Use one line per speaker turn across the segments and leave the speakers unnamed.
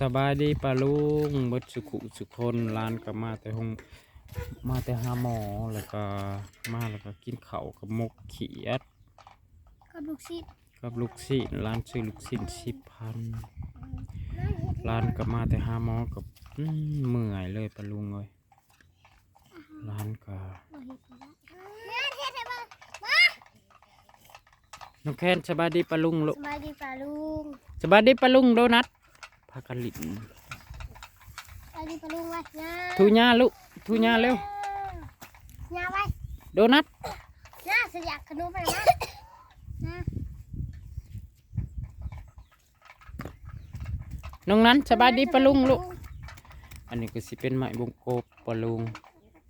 สบายดีปะลุงเบิดสุขุสุคนร้านก็มาแต่หงมาแต่หาหมอแล้วก็มาแล้วก็กินข้าวกับหมกเขียด
กับลูกศิษย์
กับลูกศิษย์ร้านซื้อลูกศิษย์สิบพันร้านก็มาแต่หาหมอกับอื้อเมื่อยเลยปะลุงเลยร้านก็
แม่เฮ็ดให้เบิ่ง
น้องแคนสบายดีปะลุงลู
ส
ก
บายดีป่าลุง
สบายดีปะลุงโดนัท พากันลิน
สบายดีป่าลุงไว้งา
ทูญ่าลูกทูญ่าเร็ว
งาไว้
โดนัท
งาสยากขนมไปนะงา
น้องนั้นสบายดีปะลุงลูก อันนี้ก็สิเป็นไม้วงกบปะลุง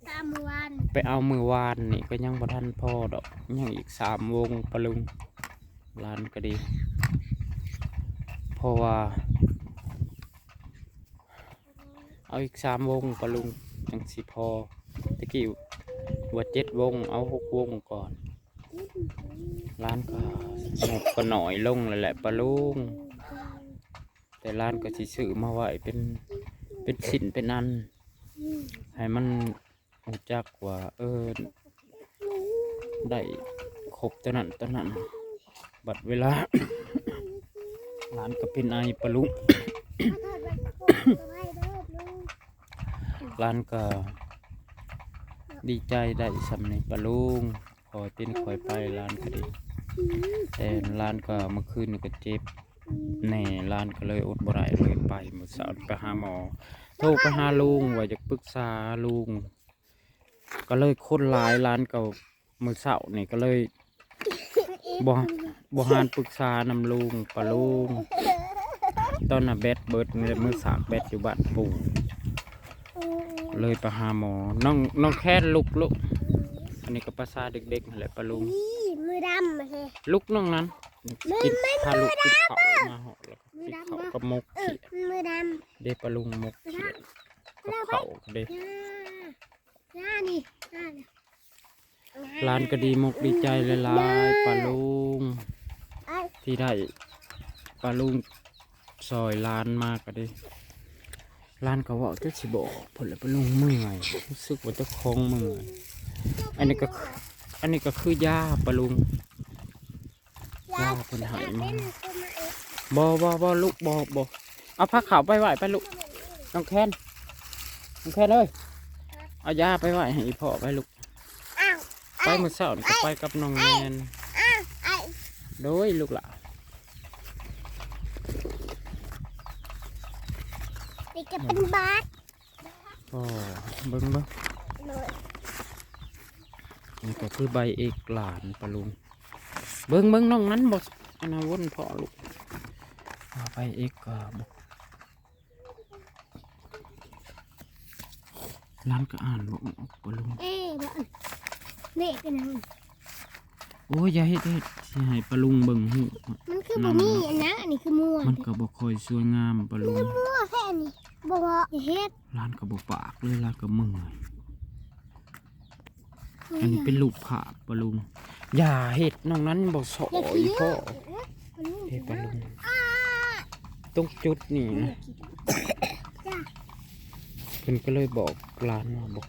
ตามมือวัน
ไปเอามือวานนี่ก็ยังบ่ทันพอดอกยังอีกสามวงปะลุงลานก็ดี เพราะว่า เอาอีกสามวงปะลุงยังสิพอตะกี้ว่าเจ็ดวง เอาหกวงก่อนร้านก็งบก็หน่อยลงแล้วแหละปะลุงแต่ร้านก็สิซื้อมาไว้เป็นเป็นสินเป็นอัน ให้มันรู้จักว่า เออได้ครบตัวนั้นตัวนั้นบัดเวลาร้านก็เป็นไอปะลุง ร้านก็ดีใจได้สำเร็จปะลุงคอยเป็นคอยไปร้านก็ดีแต่ร้านก็เมื่อคืนก็เจ็บแน่ร้านก็เลยอดบ่ได้เลยไปมือเช้าไปหาหมอโทรไปหาลุงว่าจะปรึกษาลุงก็เลยคนหลายร้านก็มือเสาร์นี่ก็เลยบ่บ่หานปรึกษานำลุงปะลุงตอนน่ะแบดเบิดมือสากแบดอยู่บ้านปู่ เลยไปหาหมอ น้องน้องแค่ลุกลุกอันนี้ก็ภาษาเด็กๆนั่นแหละปะลุง
นี่มือดำมาเลย
ลุกน้องนั้นกินพาลุกกินเขาวมาเหาะแล้วก็กินเขาวกับมก
เออ
เขียด
มือด
เดปะลุงมกเขียดกับเขาวเดำ
งาหน้านี่หน้าเนี่ย
ร้านก็ดีมกดีใจหลายๆปลาลุง
ไอ้
ที่ได้ปลาลุงซอยร้านมากก็ดี ร้านก็ว่าจะสิบอกผลปลาลุงเมื่อยรู้สึกว่าเจะคล้าของเมื่อยอันนี้ก็คืออันนี้ก็คือยาปลาลุงยาคนหายมา
เล่นตัวมาเอง
บอบอบอลูกบอบอเอาผ้าขาวไปไหวไปลูกน้องแคนน้องแคนเลยเอายาไปไหวให้อีพ่อไปลูก
อ้าว
ไปมือเสาร์ก็ไปกับน้องแมน
อ้าวไอ้
โดยลูกหล่ะ
นี่ก็ เป็นบาส
โอ้เบิ้งเบิ้ง
เลย
นี่ก็คือใบเอกหลานปะลุง เบิ้งเบิ้งน้องนั้นบออันนาวนพ่อลูกเอาใบเอกก็บอกร้านก็อ่านบอกออกปะลุง
เอ๊ะบ้านนี่เป็นยังไง
โอ้ยอย่าเฮ็ดเฮ็ดสิให้ปะลุงเบิ่งหู
มันคือบ่มีอันนะอันนี้คือมั่ว
มันก็บ่ค่อยสวยงามปะลุง
มั่วแค่นี้ บ่ว่าอย่าเฮ็ด
ร้านก็บ่ปากเลยร้านก็เมื่อยอันนี้เป็นลูกผาปะลุงอย่าเฮ็ดน้องนั้นบ่สอ
อย่า
อี
ขี้
พ่อ
เด้อ
เฮ้ปะลุงตรงจุดนี่นะ
จ้า
เพิ่นก็เลยบอกร้านว่าบอก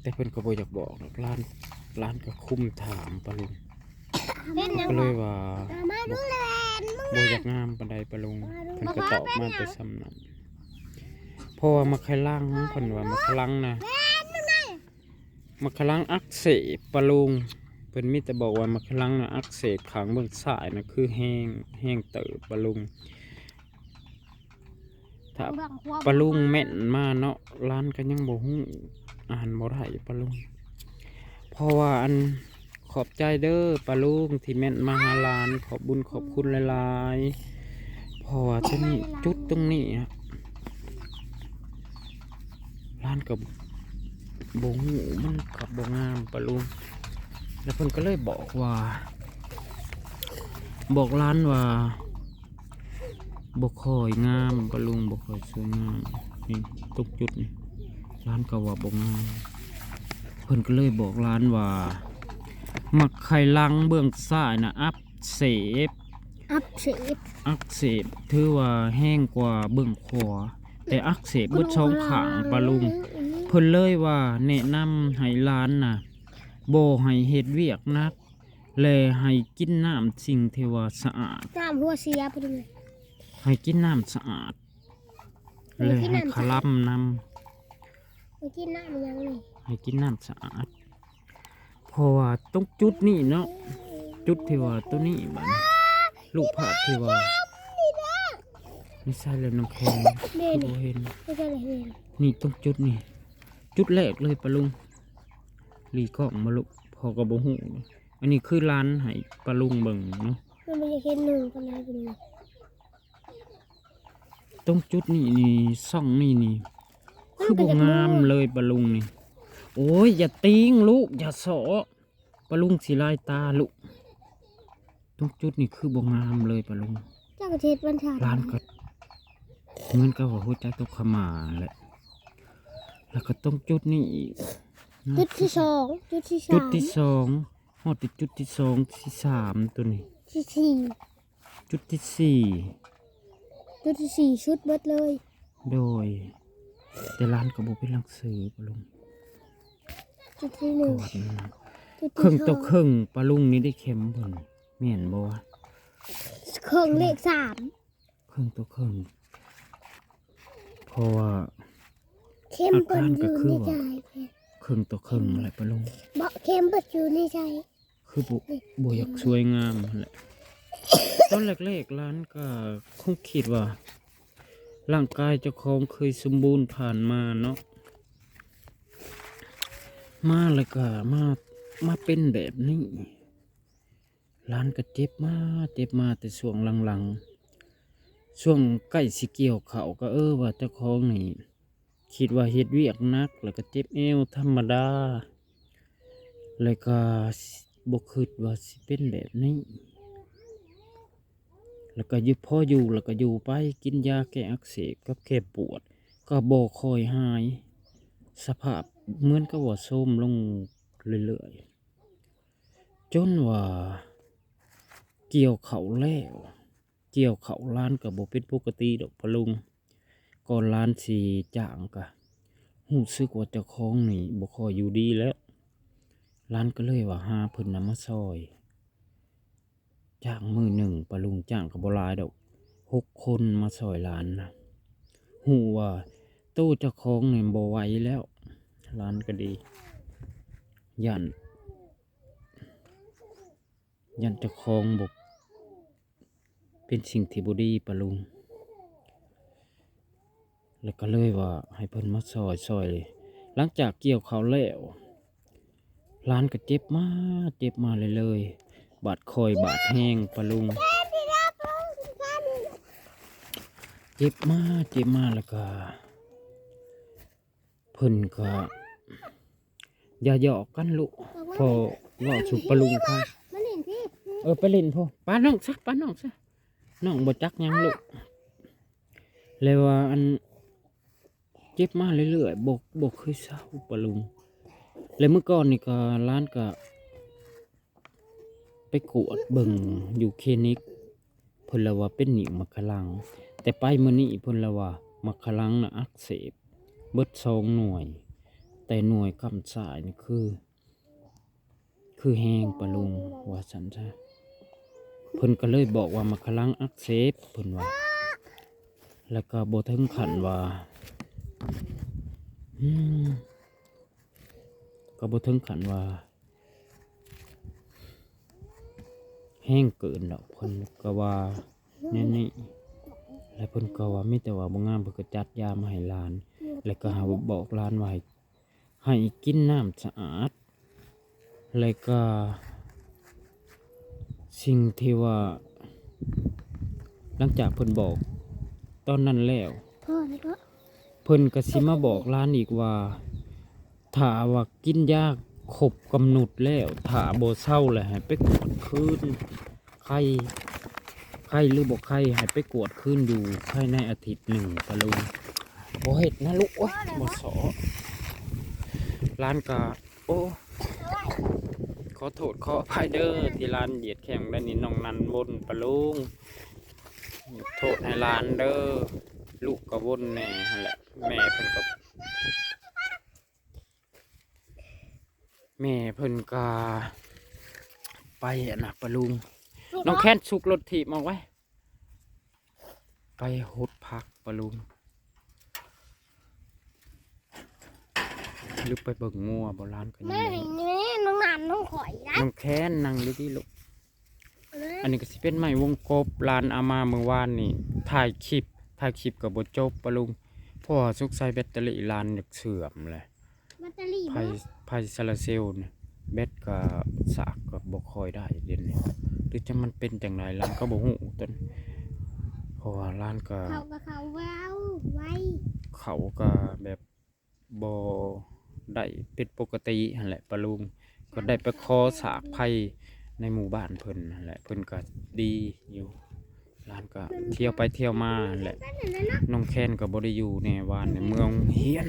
แต่เพิ่นก็บ่อยากบอกหรอกร้านร้านก็คุมถามปะลุง
เป็นยัง
ก็
ไง
เลยว่า
มาดูแลมึง
บ่อยากงามปานใดปะลงเพิ่นก็ตอบมาแต่ซ้ำนั้นเพราะว่ามาคลังเพิ่นว่ามาคลังนะมาคลังอักเสบปะลงเพิ่นมีแต่บอกว่ามาคลังนะอักเสบขางเบื้องซ้ายนะคือแห้งแห้งเติบปะลงถ้าปลาลุงแม่นมาเนาะร้านก็ยังบ่ฮู้อ่านบ่ได้ปลาลุงเพราะว่าอัน ขอบใจเด้อปลาลุงที่แม่นมาหาร้าน ขอบบุญขอบคุณหลายๆพราะว่าที่นี่จุดตรงนี้อะร้านกับบ่ฮู้มันกับบ่งามปลาลุงแล้วเพิ่นก็เลยบอกว่า บอกร้านว่าบกคอยงามปะลุงบกคอยสวยงามนี่ตุกจุดนี่ร้านก็ว่าบกงามเพิ่นก็เลยบอกร้านว่า มักไข่ลังเบื้องซ้ายนะอัพเสบ
อัพเสบ
อักเสบถือว่าแห้งกว่าเบื้องขวาแต่อักเสบเบิดช่องขางปะลุงเพิ่นเลยว่าแนะนำให้ร้านน่ะบ่ให้เฮ็ดเวียกนักและให้กินน้ำสิ่งที่ว่าสะอาด
น้ำหัวเสียไปเลย
ให้กินน้ำสะอาดและให้คลัมน้
ไปกินน้ำยังนี่ำ
ให้กินน้ำสะอาด เพราะว่าตรงจุดนี้เนาะจุดที่ว่าตัวนี้บัดลูกภาพที่ว่าไม่ใช่แล้วน้ำแข็ง
เด่น
บ่เห็น
ไม่ใช่เลยเด่น
นี่ตรงจุดนี่จุดแรกเลยปะลุงหลีกล้องมาลุกพอกับบ่หูอันนี้คือร้านให้ปะลุงเบิ่งเนาะ
มันไม่ใช่แค่หนึ่งก็ได้ไปเลย
ตรงจุดนี่นี่ซ่องนี่นี่คือบ่งามเลยปะลุงนี่ โอ้ย อย่าติงลูก อย่าสอปะลุงสิลายตาลูกตรงจุดนี่คือบ่งามเลยปะลุง
เจ้ากระเทศบัญชา
ร้านก็เหมือนกับว่าหัวใจตกขมาแหละแล้วก็ตรงจุดนี้อีกนะ
จุดที่สองจุดที่สาม
จุดที่สองหอดที่จุดที่สองที่สามตัวนี้
ที่สี่
จุดที่สี่
จุดที่สี่ชุดเบิดเลย
โดย แต่ร้านก็บอกเป็นหนังสือปะลุง
จุดที่ห
ก
นึ่ง
อดมันนะ
จุด
ครึ่
ที่
ง
ส
ต่
อ
องครึ่งปลาลุงนี่ได้เข็มเพิ่นแม่นบ่วะ
เครื่องเลขสาม
ครึ่งต่อครึ่งเพราะว่า
เข้มเปิดอยู่ในใจ
ครึ่งต่อครึ่งอะไรปลาลุง
เบาะเข้มเปิดอยู่ในใจ
คือบ่บ่อยากสวยงามนั่นแหละ ตอนแรกๆร้านก็คงคิดว่า ร่างกายเจ้าของเคยสมบูรณ์ผ่านมาเนาะ มาแล้วก็มามาเป็นแบบนี้ร้านก็เจ็บมาเจ็บมาแต่ช่วงหลังๆ ช่วงใกล้สิเกี่ยวเขาก็เออว่าเจ้าของนี่คิดว่าเฮ็ดเวียกนัก แล้วก็เจ็บเอวธรรมดา แล้วก็บ่คิดว่าสิเป็นแบบนี้ แล้วก็ยู่พออยู่แล้วก็อยู่ไปกินยาแก้อักเสบกับแก้ปวด ก็บ่คอยหาย สภาพ เหมือนกับว่าโทรมลงเรื่อยๆจนว่า เกี่ยวเขาแล้ว เกี่ยวเขาล้านกับบ่เป็นปกติดอกพะลุงก่อนล้านสีจ่างกะหูซึกว่าเจ้าของนี่บ่คอยอยู่ดีแล้วร้านก็เลยว่าหาเพิ่นนำมาซอย จ้างมือหนึ่งปะลุงจ้างกับบลายดอกหกคนมาซอยร้านนะหูว่าตู้เจ้าของเนี่ยบ่ไหวแล้ว ร้านก็ดียันยันจ้าของบก เป็นสิ่งที่บดีปะลุง แล้วก็เลยว่าให้เพิ่นมาซอยซอยเลย หลังจากเกี่ยวเขาแล้วร้านก็เจ็บมาเจ็บมาเลยเลย บาดคอยบาดแห้งปะลุง เจ็บมาเจ็บมาแล้วก็เพิ่นก็ อย่าหยอกกันลูกพอเว่าสุปะลุงพัง
มาเล่นที่
เออไปเล่นพ่อป้าน้องซะป้าน้องซะน้องบ่จักหยังลูกเลยว่าอันเจ็บมาเรื่อยๆบกบกเคยเศร้าปะลุงแล้วเมื่อก่อนนี่ก็ร้านก็ไปกวดเบิ่งอยู่คลินิกเพิ่นละว่าเป็นหนิวมักขลัง แต่ไปมื้อนี้เพิ่นละว่ามักขลังน่ะอักเสบเบิดสองหน่วย แต่หน่วยกำสายนี่คือ คือแห้งปะลุงว่าสันซะเพิ่นก็เลยบอกว่ามักขลังอักเสบเพิ่นว่า แล้วก็บ่ถึงขันว่าอืมก็บ่ถึงขันว่า แห้งเกินดอกเพิ่นก็ว่าแน่นี่แล้วเพิ่นก็ว่ามีแต่ว่าบ่งามเพิ่นก็จัดยามาให้หลาน แล้วก็หาว่าบอกหลานว่าให้ ให้กินน้ำสะอาด แล้วก็ สิ่งที่ว่า หลังจากเพิ่นบอก ตอนนั้นแล้ว
พ่อแล้วก็
เพิ่นก็สิมาบอกร้านอีกว่าถ้าว่ากินยาครบกำหนดแล้วถ้าบ่เศร้าแหละให้ไปกวดคืนไข้ไข้หรือบ่ไข้ให้ไปกวดคืนอยู่ภายในอาทิตย์หนึ่งปะลุงบ่เฮ็ดนะลูกโอ๊ยบ่สอ ร้านก็โอ้ขออโทษขออภัยเด้อที่ร้านเหยียดแข่งด้านนี้น้องนันบนปะลุงโทษให้ร้านเด้อลูกก็บนแน่แหละแม่เพิ่นก็แม่เพิ่นก็ไปอะนะปะลุงน้องแค้นสุกรถถีบมาไว้ ไปหดพักปะลุง หรือไปเบิ่งงัวโบราณกัน
แม่
นี่
เห็นนี่น้องนานน้องข่อยนะ
น้องแค้นนั่งอยู่ที่ลูก อันนี้ก็สิเป็นไม้วงกบลานอามาเมื่อวานนี่ ถ่ายคลิป ถ่ายคลิปกับบจบปะลุงเพราะว่อสุกใส่แบตเตอรี่ลานอยากเสื่อมเลย
แบตเตอรี่
ไฟไฟโซลาร์เซลล์เนี่ยแบตก็สากก็บ่ค่อยได้เดี๋ยวนี้หรือจะมันเป็นจังไดลานก็บ่ฮู้ต้นเพราะว่าลานก็
เขากับเขาแววไว้
เขาก็แบบบ่ ได้เป็นปกติหั่นแหละปะลุงก็ได้ไปขอสากไผในหมู่บ้านเพิ่นนั่นแหละเพิ่นก็ดีอยู่ร้านก็เที่ยวไปเที่ยวมานั่นแหละ
น้
องแค้นก็บ่ได้อยู่ในวานในเมืองเฮียน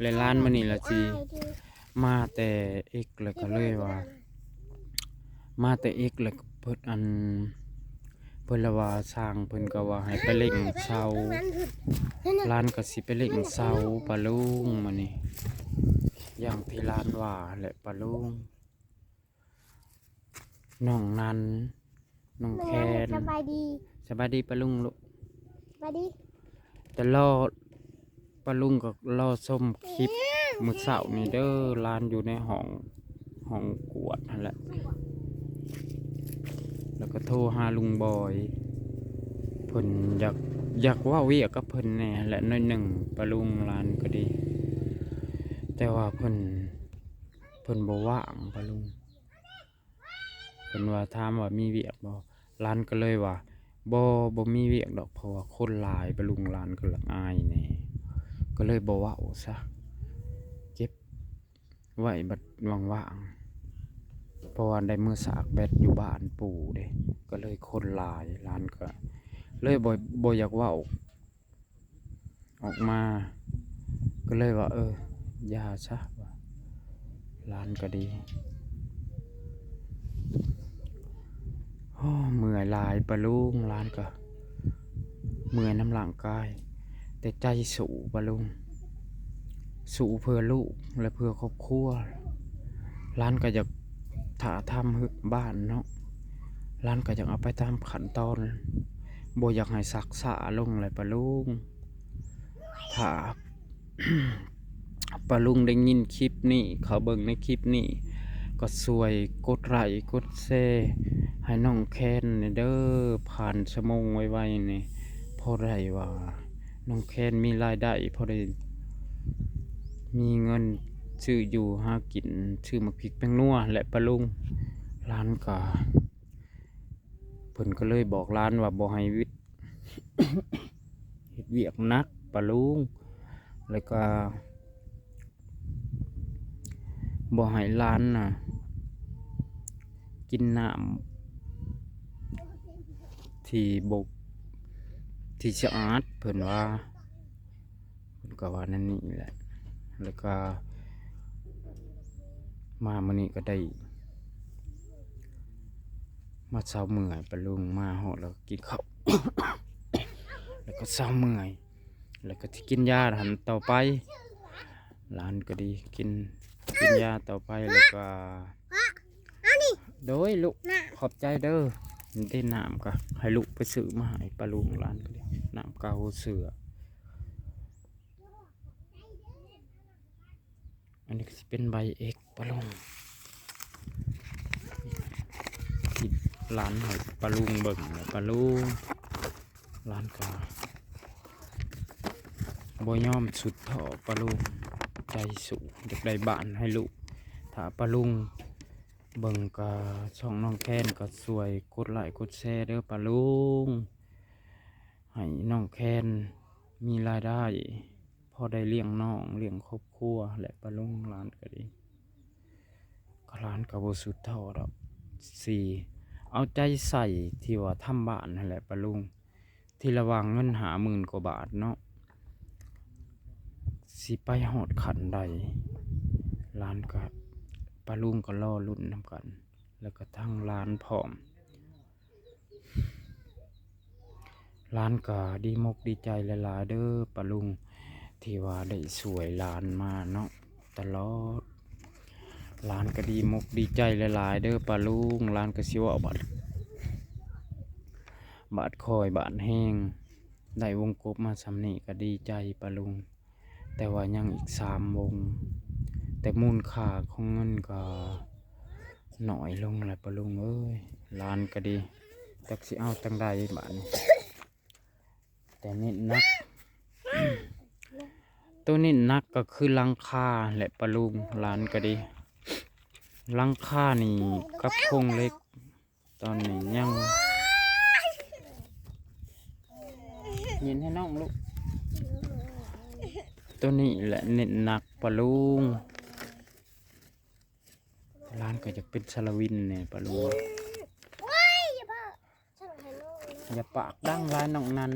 และร้านมื้อนี้ล่ะสิมาแต่เอกแล้วก็เลยว่า มาแต่เอกแล้วก็เพิ่นอัน เพิ่นละว่าสร้างเพิ่นก็ว่าให้ไปเล่งเสา
นั่นคือนั่นน่ะ
ร้านก็สิไปเล่งเสาปะลุงมื้อนี้อย่างที่ร้านว่าแหละปะลุงน้องนันน้องแคน
สบายดี
สบายดีปะลุงลูก
สบายดี
แต่รอปะลุงก็รอส้มคลิปมื้อเช้านี่เด้อร้านอยู่ในห้องห้องกวดนั่นแหละ แล้วก็โทรหาลุงบอยเพิ่นอยากอยากว่าเวียกกับเพิ่นแน่และน้อยหนึ่งปะลุงร้านก็ดี แต่ว่าเพิ่นเพิ่นบ่ว่างปะลุงเพิ่นว่าถามว่ามีเวียกบ่ร้านก็เลยว่าบ่บ่มีเวียกดอกเพราะว่าคนหลายปะลุงร้านก็ละอายแน่ก็เลยบ่เว้าซะเก็บไว้บัดว่างๆ ราะว่าได้มือสากแบตอยู่บ้านปู่เด้ก็เลยคนหลายร้านก็ เลยบ่บ่อยากว่าออกมา ก็เลยว่า เออยาซะว่าร้านก็ดีอเมื่อยหลายปะลุงร้านก็เมื่อยน้ำหลังกาย แต่ใจสูปะลุงสู้เพื่อลูกและเพื่อครอบครัวร้านก็อยาก ถ้าทำบ้านเนาะร้านก็ยากเอาไปตามขั้นตอนบ่อยากให้สักษาลงเลยปะลุงถ้าปะลุงได้ยินคลิปนี้เขาเบิ่งในคลิปนี้ ก็สวยกดไลค์กดแชร์ให้น้องแคนเนี่ยเด้อผ่านชั่วโมงไวๆนี่พอได้ว่าน้องแคนมีรายได้พอได้มีเงิน ชื่ออยู่หากินชื่อมักพริกแป้งนัวและปลาลุงร้านก็เพิ่นก็เลยบอกร้านว่าบ่ให้วิทย์เฮ็ดเวียกนักปลาลุงแล้วก็บ่ให้ร้านน่ะกินน้ำที่บกที่สะอาดเพิ่นว่าเพิ่นก็ว่านั่นนี่แหละแล้วก็ มามื้อนี้ก็ได้ มาเช้าเมื่อยปะลุงมาหอแล้วกินข้าวแล้วก็เช้าเมื่อย แล้วก็ที่กินยาหันต่อไปร้านก็ดีกินกินยาต่อไปแล้วก็โดยลูกขอบใจเด้อได้น้ำก็ให้ลูกไปซื้อมาให้ปลาลุงร้านก็ดีน้ำเกาเสือ อันนี้ก็สิเป็นใบเอกปลาลุงที่ร้านให้ปลาลุงเบิ่งปลาลุงร้านกาบ่ยอมสุดเถอปลาลุงใจสูงอยากได้บ้านให้ลูกถ้าปลาลุงเบิ่งกาช่องน้องแค้นก็สวยกดไลค์กดแชร์เด้อปลาลุงให้น้องแค้นมีรายได้ พอได้เลี้ยงน้องเลี้ยงครอบ ครัวและปลาลุงร้านก็ดีก็ร้านกับบสุดเท่าดอกสี่เอาใจใส่ที่ว่าทำบ้านนั่นแหละปลาลุง ที่ระวังเงินหาหมื่นกว่าบาทเนาะสิไปหอดขันใดร้านก็ปลาลุงก็ล่อรุ่นนำกัน แล้วก็ทั้งร้านพร้อมร้านก็ดีมกดีใจหลายๆเด้อปลาลุง ที่ว่าได้สวยร้านมาเนาะตลอดร้านก็ดีมกดีใจหลายๆเด้อปลาลุงร้านก็สิว่าบัดบาดคอยบาดแห้งได้วงกบมาสำนีก็ดีใจปลาลุง แต่ว่ายังอีกสามวง แต่มูลค่าของเงินก็หน่อยลงแหละปะลุงเอ้ยร้านก็ดีจักสิเอาตั้งใดบาทนี้แต่นี่นัก ตัวนี้นักก็คือหลังคาแหละปะลุงร้านก็ดีหลังคานี่กับโครงเหล็ก ตอนนี้ยังยินให้น้องลูกตัวนี้แหละเน้นหนักปะลุงร้านก็จะเป็นสลวินเนี่ยปะลุง
ว้ายอย่าบ้าช่างให้ลูกนะ
อย่าปากดังร้านน้องนั้น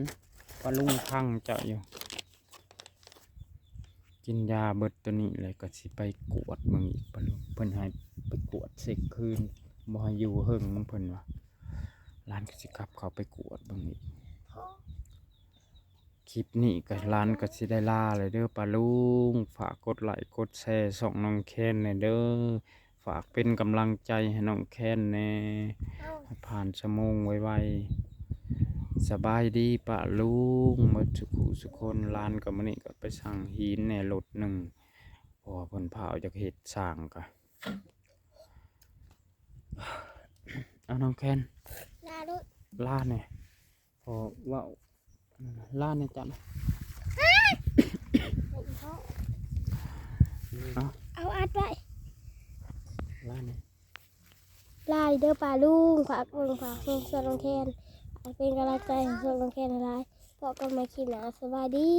ปะลุงพังเจาะอยู่ กินยาเบิดตัวนี้เลยก็สิไปกวดเมืองอีกปะลุงเพิ่นให้ไปกวดเสกคืนบ่ให้อยู่เฮิงเพิ่นว่าร้านก็สิกลับเขาไปกวดเมืองอีกคลิปนี้ก็ร้านก็สิได้ลาเลยเด้อปาลุงฝากกดไลค์กดแชร์ส่องน้องแคนในเด้อฝากเป็นกำลังใจให้น้องแคนแน่
เอา
ให้ผ่านชั่วโมงไวๆ สบายดีปะลุงหมาสุขุสุคนร้านก็มื้อนี้ก็ไปสั่งหินในรถหนึ่งเพราะว่าเพิ่นพาออกจากเฮ็ดสร้างก็เอาน้องแคน
ลาลูก
ลาเนี่ยพอเว่าลาเนี่ยจ้ะ
ให้อีพ่อ
เอา
เอาอัดไว้
ลาเนี่ย
ลาเด้อป่าลุงฝากเบิ่งฝากส่งสลงแคนฝาก เป็นกำลังใจให้ส่งลงแค่นหลายๆพอก็มาคิดนะสวัสดี